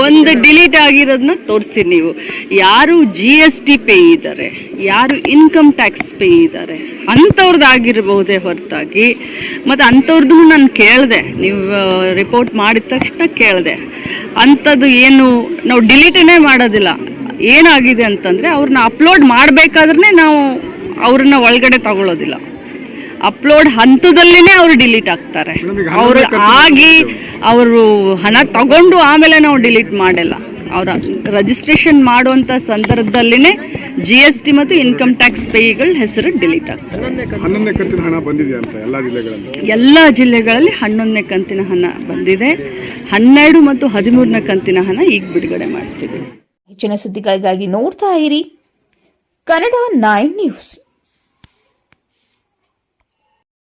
ಒಂದು ಡಿಲೀಟ್ ಆಗಿರೋದನ್ನ ತೋರಿಸಿ ನೀವು ಯಾರು ಜಿ ಎಸ್ ಟಿ ಪೇ ಇದ್ದಾರೆ ಯಾರು ಇನ್ಕಮ್ ಟ್ಯಾಕ್ಸ್ ಪೇ ಇದ್ದಾರೆ ಅಂಥವ್ರದ್ದು ಆಗಿರ್ಬೋದೇ ಹೊರತಾಗಿ ಮತ್ತು ಅಂಥವ್ರದ್ದು ನಾನು ಕೇಳಿದೆ ನೀವು ರಿಪೋರ್ಟ್ ಮಾಡಿದ ತಕ್ಷಣ ಕೇಳಿದೆ ಅಂಥದ್ದು ಏನು ನಾವು ಡಿಲೀಟನ್ನೇ ಮಾಡೋದಿಲ್ಲ ಏನಾಗಿದೆ ಅಂತಂದರೆ ಅವ್ರನ್ನ ಅಪ್ಲೋಡ್ ಮಾಡಬೇಕಾದ್ರೆ ನಾವು ಅವ್ರನ್ನ ಒಳಗಡೆ ತಗೊಳ್ಳೋದಿಲ್ಲ ಅಪ್ಲೋಡ್ ಹಂತದಲ್ಲಿನೇ ಅವರು ಡಿಲೀಟ್ ಆಗ್ತಾರೆ ಅವರು ಆಗಿ ಅವರು ಹಣ ತಗೊಂಡು ಆಮೇಲೆ ನಾವು ಡಿಲೀಟ್ ಮಾಡಲ್ಲ. ಅವರ ರಿಜಿಸ್ಟ್ರೇಷನ್ ಮಾಡುವಂಥ ಸಂದರ್ಭದಲ್ಲಿನೇ ಜಿ ಎಸ್ ಟಿ ಮತ್ತು ಇನ್ಕಮ್ ಟ್ಯಾಕ್ಸ್ ಪೇಯಿಗಳ ಹೆಸರು ಡಿಲೀಟ್ ಆಗ್ತದೆ ಹನ್ನೊಂದನೇ ಹಣ ಬಂದಿದೆ ಅಂತ ಎಲ್ಲ ಜಿಲ್ಲೆಗಳಲ್ಲಿ? ಎಲ್ಲ ಜಿಲ್ಲೆಗಳಲ್ಲಿ ಹನ್ನೊಂದನೇ ಕಂತಿನ ಹಣ ಬಂದಿದೆ. ಹನ್ನೆರಡು ಮತ್ತು ಹದಿಮೂರನೇ ಕಂತಿನ ಹಣ ಈಗ ಬಿಡುಗಡೆ ಮಾಡ್ತೀವಿ. ಹೆಚ್ಚಿನ ಸುದ್ದಿಗಳಿಗಾಗಿ ನೋಡ್ತಾ ಇರಿ. Kannada nine news.